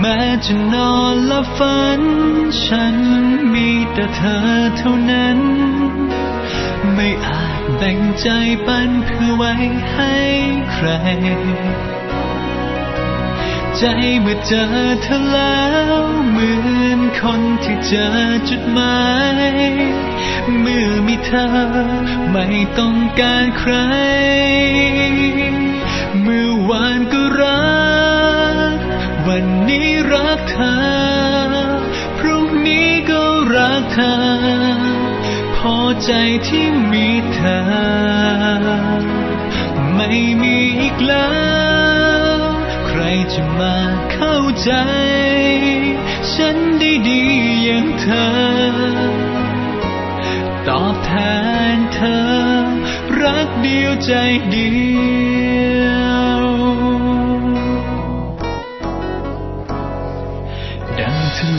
แม้จะนอนและฝัน ฉันมีแต่เธอเท่านั้น ไม่อาจแบ่งใจปันเพื่อไว้ให้ใคร ใจเมื่อเจอเธอแล้วเหมือนคนที่เจอจุดหมายเมื่อมีเธอไม่ต้องการใคร เมื่อวานก็ วันนี้รักเธอ พรุ่งนี้ก็รักเธอ พอใจที่มีเธอ ไม่มีอีกแล้ว ใครจะมาเข้าใจ ฉันได้ดีอย่างเธอ ตอบแทนเธอ รักเดียวใจเดียว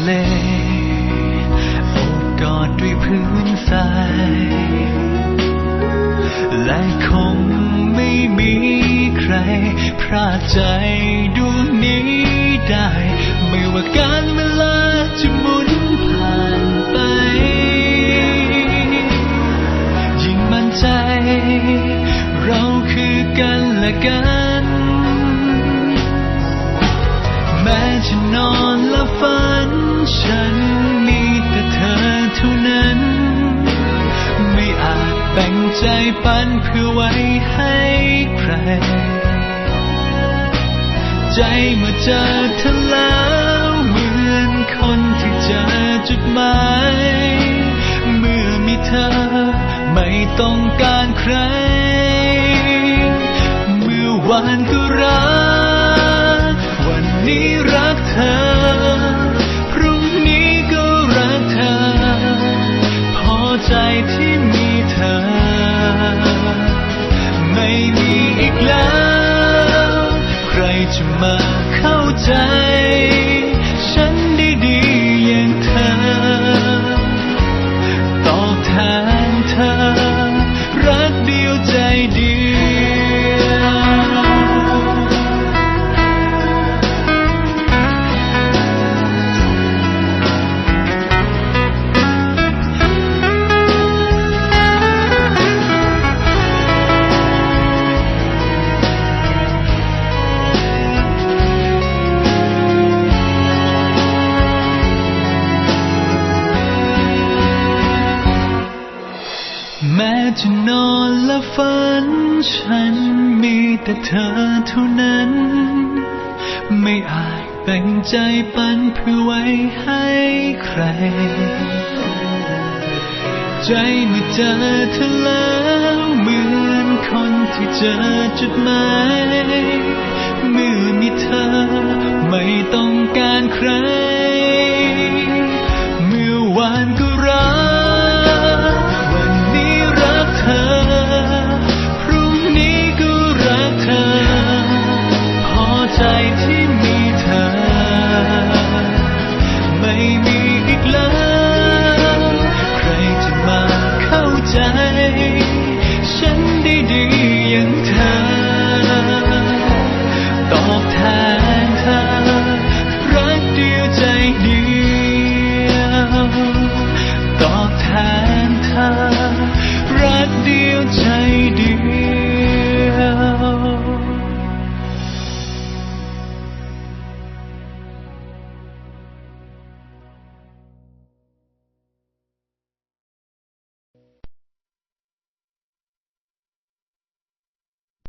เลโอบกอดด้วยพื้นทรายและคงไม่มีใครพรากใจดวงนี้ได้ ไม่ว่าการเวลาจะหมุนผ่านไป ยิ่งมั่นใจ เราคือกันและกันแม้จะนอนและฝัน ฉันมีแต่เธอเท่านั้น ไม่อาจแบ่งใจปันเพื่อไว้ให้ใคร ใจเมื่อเจอเธอแล้วเหมือนคนที่เจอจุดหมาย เมื่อมีเธอไม่ต้องการใคร เมื่อวานก็รัก วันนี้รักเธอ ใครจ จะนอนและฝัน ฉันมีแต่เธอเท่านั้น ไม่อาจแบ่งใจปันเพื่อไว้ให้ใคร ใจเมื่อเจอเธอแล้วเหมือนคนที่เจอจุดหมายเมื่อมีเธอไม่ต้องการ อย่